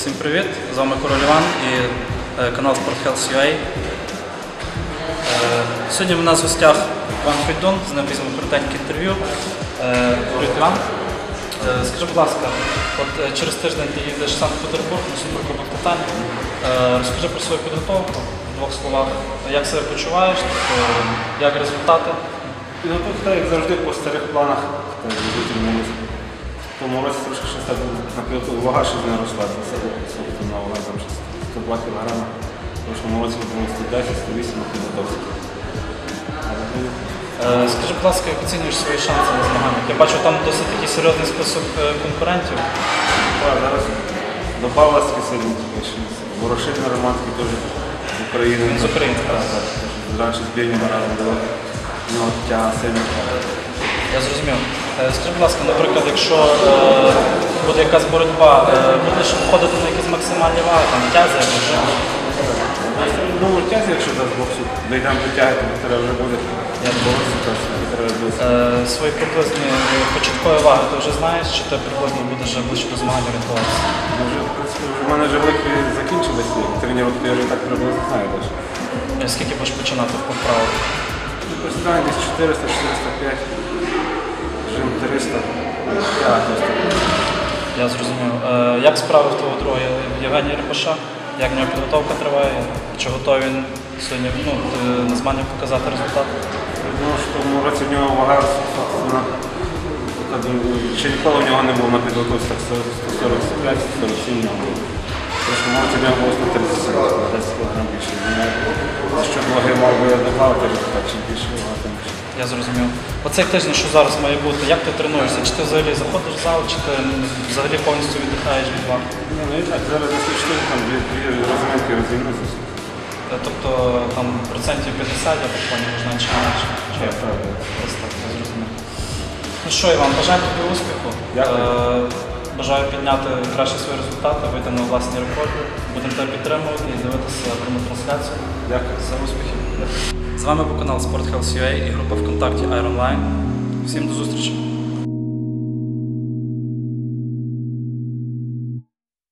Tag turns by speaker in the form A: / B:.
A: Всім привіт! З вами Король Іван і е, канал SportHealth.ua. Е, Сьогодні в нас в гостях Іван Фейдун, з ним візьмемо коротеньке інтерв'ю. Е, Привіт, Іван. Скажи, будь ласка, от через тиждень ти їдеш в Санкт-Петербург на Суперкубок Титанів. Е, Розкажи про свою підготовку в двох словах. Як себе почуваєш, тобто, як результати?
B: Підготовка, як завжди, по старих планах. Тому році трошки щось так на підготовку вага щось не росла. Це тобто на вага там щось 102 кг. В прошлому році було 110, 108 на підготовці. Ну,
A: Е, Скажи, будь ласка, як оцінюєш свої шанси на змаганнях? Я бачу там досить такий серйозний список е, конкурентів.
B: так, Зараз до Павловський сьогодні тільки ще Ворошилин Роман, теж з України.
A: Він з України, так.
B: Раніше з Бельгієм разом було. Нього тяга сильна.
A: Я зрозумів. Е, Скажи, будь ласка, наприклад, якщо е, буде якась боротьба, е, будеш входити на якісь максимальні ваги, там тязі або жим?
B: Ну, тязі, якщо дасть Бог, що дійдемо до тяги, то треба вже буде. Я боротися, то треба буде.
A: Свої приблизні початкові ваги ти вже знаєш, чи ти приблизно будеш вже ближче до змагань орієнтуватися?
B: Ну, вже, в принципі, вже в мене вже великі закінчилися. Тренування я вже так приблизно знаю теж.
A: Скільки будеш починати по вправу?
B: Ну, Посідання десь 400, 405, жим 300. Я, тобто,
A: зрозумів. Е, Як справи в твого друга Євгенія Рябаша? Як в нього підготовка триває? Чи готовий він сьогодні ну, е, на змаганнях показати результат?
B: я що в тому році в нього вага ну, ще ніколи в нього не було на підготовці так 145, 147 не було. В нього було 137, 10 кг більше. Ну, Що ваги мав би додати, так чим більше вага, тим більше.
A: Я зрозумів. Оцей тиждень, що зараз має бути, як ти тренуєшся? Чи ти взагалі заходиш в зал, чи ти взагалі повністю віддихаєш від ваг?
B: Ні, ну і так, зараз десь 4 там дві, дві розминки розімнуться.
A: Е, Тобто там процентів 50, я так поняв, можна чи менше. Чи як? Ось так, я зрозумів. Ну що, Іван, бажаю тобі успіху.
B: Дякую.
A: Е, Бажаю підняти кращі свої результати, вийти на власні рекорди. Будемо тебе підтримувати і дивитися пряму трансляцію.
B: Дякую.
A: За успіхів. З вами був канал SportHealth.ua і група ВКонтакті Ironline. Всім до зустрічі.